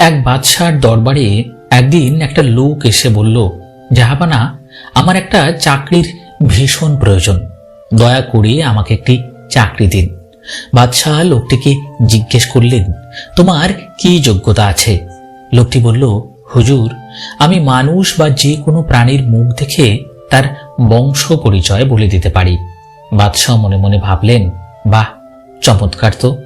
এক বাদশার দরবারে একদিন একটা লোক এসে বলল, জাহাপানা, আমার একটা চাকরির ভীষণ প্রয়োজন। দয়া করে আমাকে একটি চাকরি দিন। বাদশাহ লোকটিকে জিজ্ঞেস করলেন, তোমার কি যোগ্যতা আছে? লোকটি বলল, হুজুর, আমি মানুষ বা যে কোনো প্রাণীর মুখ দেখে তার বংশ পরিচয় বলে দিতে পারি। বাদশাহ মনে মনে ভাবলেন, বাহ, চমৎকার তো।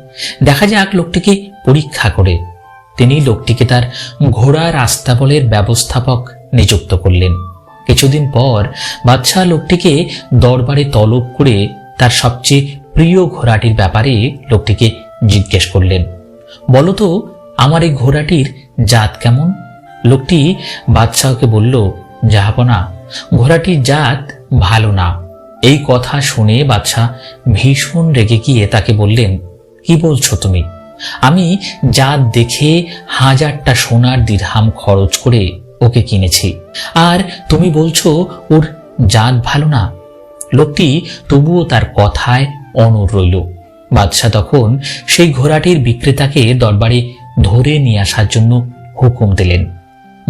দেখা যাক লোকটিকে পরীক্ষা করে তিনি লোকটিকে তার ঘোড়ার আস্তাবলের ব্যবস্থাপক নিযুক্ত করলেন। কিছুদিন পর বাদশাহ লোকটিকে দরবারে তলব করে তার সবচেয়ে প্রিয় ঘোড়াটির ব্যাপারে লোকটিকে জিজ্ঞেস করলেন, বলতো, আমার এই ঘোড়াটির জাত কেমন? লোকটি বাদশাহকে বলল, জাহাপনা, ঘোড়াটির জাত ভালো না। এই কথা শুনে বাদশাহ ভীষণ রেগে গিয়ে তাকে বললেন, কি বলছো তুমি? আমি জাত দেখে হাজারটা সোনার দিরহাম খরচ করে ওকে কিনেছি। আর তুমি বলছো, ওর জাত ভালো না? লোকটি তবুও তার কথায় অনর রইল। বাদশাহ তখন সেই ঘোড়াটির বিক্রেতাকে দরবারে ধরে নিয়ে আসার জন্য হুকুম দিলেন।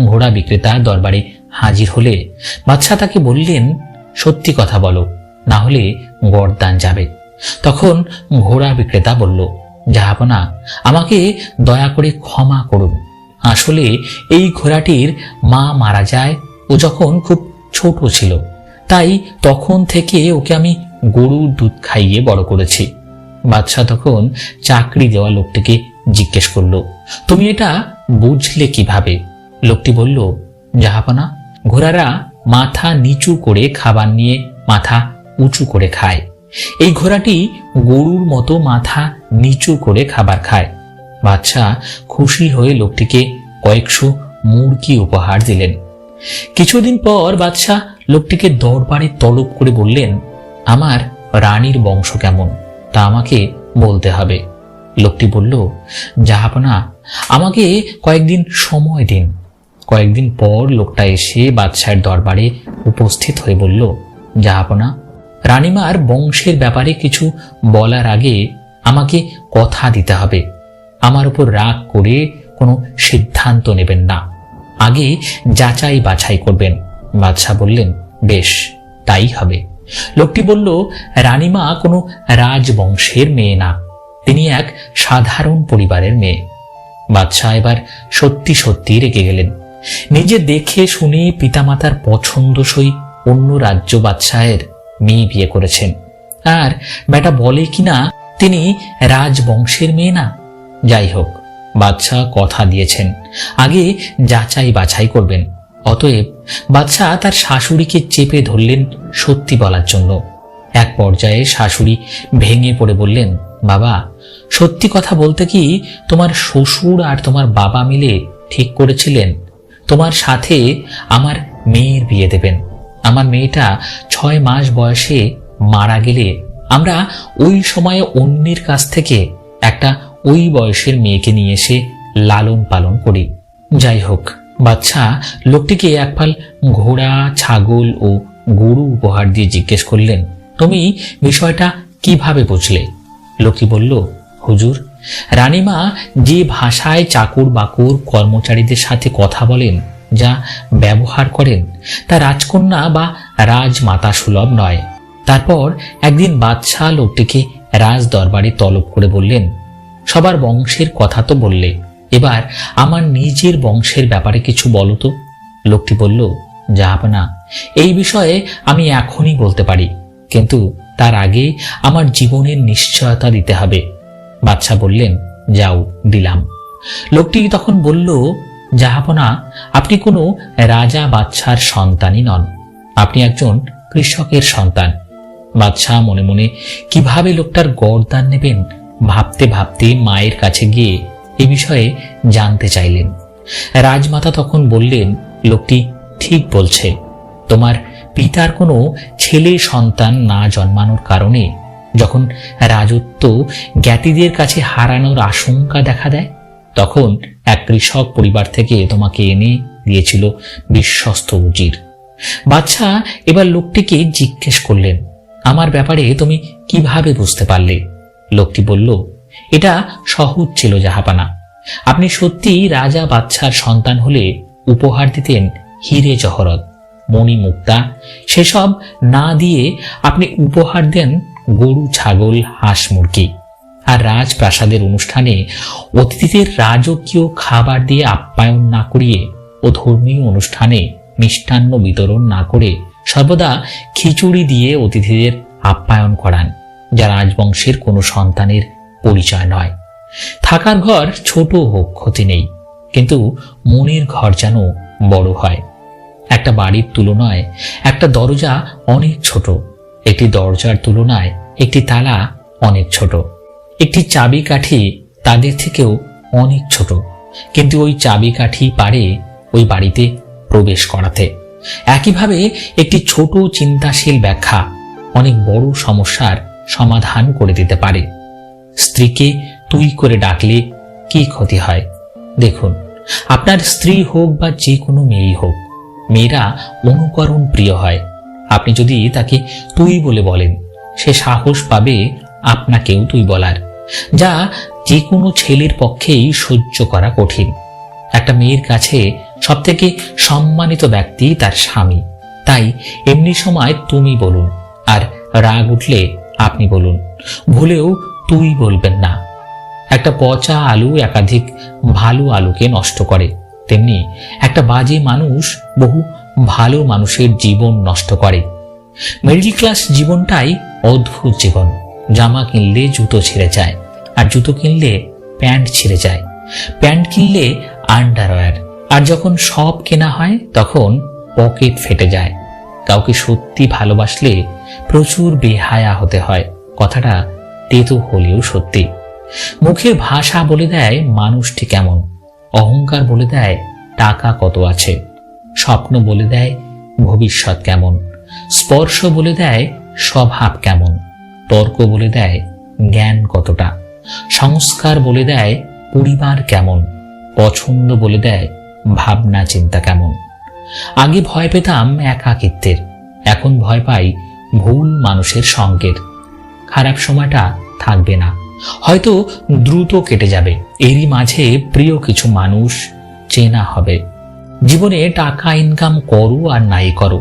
ঘোড়া বিক্রেতা দরবারে হাজির হলে বাদশাহ তাকে বললেন, সত্যি কথা বলো, না হলে গরদান যাবে। তখন ঘোড়া বিক্রেতা বলল জাহাপনা আমাকে দয়া করে ক্ষমা করুন। আসলে এই ঘোড়াটির মা মারা যায় ও যখন খুব ছোট ছিল, তাই তখন থেকে ওকে আমি গরুর দুধ খাইয়ে বড় করেছি। বাদশাহ তখন চাকরি দেওয়া লোকটিকে জিজ্ঞেস করল, তুমি এটা বুঝলে কীভাবে? লোকটি বলল জাহাপনা ঘোড়ারা মাথা নিচু করে খাবার নিয়ে মাথা উঁচু করে খায়। এই ঘোড়াটি গরুর মতো মাথা নিচু করে খাবার খায়। বাদশাহ খুশি হয়ে লোকটিকে কয়েকশো মুরগি উপহার দিলেন। কিছুদিন পর বাদশাহ লোকটিকে দরবারে তলব করে বললেন, আমার রানীর বংশ কেমন? তা আমাকে বলতে হবে। লোকটি বলল, জাহাপনা, আমাকে কয়েকদিন সময় দিন। কয়েকদিন পর লোকটা এসে বাদশাহের দরবারে উপস্থিত হয়ে বলল, জাহাপনা রানীমার বংশের ব্যাপারে কিছু বলার আগে আমাকে কথা দিতে হবে। আমার উপর রাগ করে কোনো সিদ্ধান্ত নেবেন না। আগে যাচাই বাছাই করবেন। বাদশাহ বললেন, বেশ, তাই হবে। লোকটি বলল, রানীমা কোনো রাজবংশের মেয়ে না। তিনি এক সাধারণ পরিবারের মেয়ে। বাদশাহ এবার সত্যি সত্যি রেগে গেলেন। নিজে দেখে শুনে পিতামাতার পছন্দসই অন্য রাজ্য বাদশাহের মেয়ে বিয়ে করেছেন। আর বেটা বলে কিনা তিনি রাজবংশের মেয়ে না। যাই হোক, বাদশাহ কথা দিয়েছেন। আগে যাচাই বাছাই করবেন। অতএব বাদশাহ তার শাশুড়িকে চেপে ধরলেন সত্যি বলার জন্য। এক পর্যায়ে শাশুড়ি ভেঙে পড়ে বললেন, বাবা, সত্যি কথা বলতে কি তোমার শ্বশুর আর তোমার বাবা মিলে ঠিক করেছিলেন? তোমার সাথে আমার মেয়ের বিয়ে দেবেন। আমার মেয়েটা ছয় মাস বয়সে মারা গেলে আমরা ওই সময়ে অন্যের কাছ থেকে একটা ওই বয়সের মেয়েকে নিয়ে এসে লালন পালন করি। যাই হোক, বাচ্চা লোকটিকে এক ফাল ঘোড়া, ছাগল ও গরু উপহার দিয়ে জিজ্ঞেস করলেন, তুমি বিষয়টা কীভাবে বুঝলে? লোকটি বলল, হুজুর, রানীমা যে ভাষায় চাকুর বাকুর কর্মচারীদের সাথে কথা বলেন যা ব্যবহার করেন, তা রাজকন্যা বা রাজমাতা সুলভ নয়। তারপর একদিন বাদশাহ লোকটিকে রাজ দরবারে তলব করে বললেন, সবার বংশের কথা তো বললে, এবার আমার নিজের বংশের ব্যাপারে কিছু বলো তো। লোকটি বলল জাহাপনা এই বিষয়ে আমি এখনই বলতে পারি, কিন্তু তার আগে আমার জীবনের নিশ্চয়তা দিতে হবে। বাদশাহ বললেন, যাও, দিলাম। লোকটি তখন বলল জাহাপনা আপনি কোনো রাজা বাদশার সন্তানই নন। আপনি একজন কৃষকের সন্তান। বাদশাহ মনে মনে কীভাবে লোকটার গরদান নেবেন ভাবতে ভাবতে মায়ের কাছে গিয়ে এ বিষয়ে জানতে চাইলেন। রাজমাতা তখন বললেন, লোকটি ঠিক বলছে। তোমার পিতার কোনো ছেলে সন্তান না জন্মানোর কারণে যখন রাজত্ব জ্ঞাতিদের কাছে হারানোর আশঙ্কা দেখা দেয় তখন এক কৃষক পরিবার থেকে তোমাকে এনে দিয়েছিল বিশ্বস্ত উজির। বাচ্চা এবার লোকটিকে জিজ্ঞেস করলেন, আমার ব্যাপারে তুমি কীভাবে বুঝতে পারলে? লোকটি বলল, এটা সহজ ছিল, জাহাপানা। আপনি সত্যিই রাজা বাচ্চার সন্তান হলে উপহার দিতেন হিরে জহরত, মণি মুক্তা। সেসব না দিয়ে আপনি উপহার দেন গরু, ছাগল, হাঁস, মুরগি। আর রাজপ্রাসাদের অনুষ্ঠানে অতিথিদের রাজকীয় খাবার দিয়ে আপ্যায়ন না করিয়ে ও ধর্মীয় অনুষ্ঠানে মিষ্টান্ন বিতরণ না করে সর্বদা খিচুড়ি দিয়ে অতিথিদের আপ্যায়ন করান, যা রাজবংশের কোনো সন্তানের পরিচয় নয়। থাকার ঘর ছোট হোক, ক্ষতি নেই, কিন্তু মনের ঘর যেন বড় হয়। একটা বাড়ির তুলনায় একটা দরজা অনেক ছোট, একটি দরজার তুলনায় একটি তালা অনেক ছোট। একটি চাবিকাঠি তাদের থেকেও অনেক ছোট। কিন্তু ওই চাবিকাঠি পারে ওই বাড়িতে প্রবেশ করাতে। একইভাবে একটি ছোট চিন্তাশীল ব্যাখ্যা অনেক বড় সমস্যার সমাধান করে দিতে পারে। স্ত্রীকে তুই করে ডাকলে কি ক্ষতি হয়? দেখুন, আপনার স্ত্রী হোক বা যে কোনো মেয়েই হোক, মেয়েরা অনুকরণ প্রিয় হয়। আপনি যদি তাকে তুই বলে বলেন, সে সাহস পাবে আপনাকেও তুই বলার, যা যে কোনো ছেলের পক্ষেই সহ্য করা কঠিন। একটা মেয়ের কাছে সবথেকে সম্মানিত ব্যক্তি তার স্বামী। তাই এমনি সময় তুমি বলুন, আর রাগ উঠলে আপনি বলুন, ভুলেও তুই বলবেন না। একটা পচা আলু একাধিক ভালো আলুকে নষ্ট করে, তেমনি একটা বাজে মানুষ বহু ভালো মানুষের জীবন নষ্ট করে। মিডল ক্লাস জীবনটাই অদ্ভুত জীবন। জামা কিনলে জুতো ছিঁড়ে যায়, আর জুতো কিনলে প্যান্ট ছিঁড়ে যায়। প্যান্ট কিনলে আন্ডারওয়্যার, আর যখন সব কেনা হয়, তখন পকেট ফেটে যায়। কাউকে সত্যি ভালোবাসলে প্রচুর বেহায়া হতে হয়, কথাটা তেতো হলেও সত্যি। মুখের ভাষা বলে দেয় মানুষটি কেমন, অহংকার বলে দেয় টাকা কত আছে, স্বপ্ন বলে দেয় ভবিষ্যৎ কেমন, স্পর্শ বলে দেয় স্বভাব কেমন। তর্ক বলে দেয় জ্ঞান কতটা, সংস্কার বলে দেয় পরিবার কেমন, পছন্দ বলে দেয় ভাবনা চিন্তা কেমন। আগে ভয় পেতাম একাকিত্বের, এখন ভয় পাই ভুল মানুষের সঙ্গের। খারাপ সময়টা থাকবে না, হয়তো দ্রুত কেটে যাবে, এরই মাঝে প্রিয় কিছু মানুষ চেনা হবে। জীবনে টাকা ইনকাম করো আর নাই করো,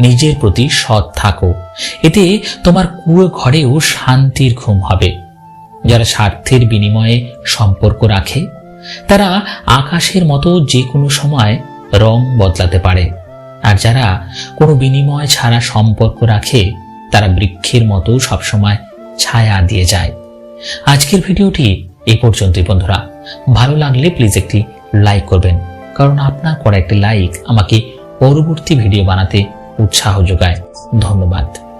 নিজের প্রতি সৎ থাকো। এতে তোমার কুয়ো ঘরেও শান্তির ঘুম হবে। যারা স্বার্থের বিনিময়ে সম্পর্ক রাখে, তারা আকাশের মতো যে কোনো সময় রং বদলাতে পারে। আর যারা কোনো বিনিময় ছাড়া সম্পর্ক রাখে, তারা বৃক্ষের মতো সবসময় ছায়া দিয়ে যায়। আজকের ভিডিওটি এই পর্যন্তই বন্ধুরা। ভালো লাগলে প্লিজ একটি লাইক করবেন, কারণ আপনার করা একটি লাইক আমাকে পরবর্তী ভিডিও বানাতে উৎসাহ যোগায়। ধন্যবাদ।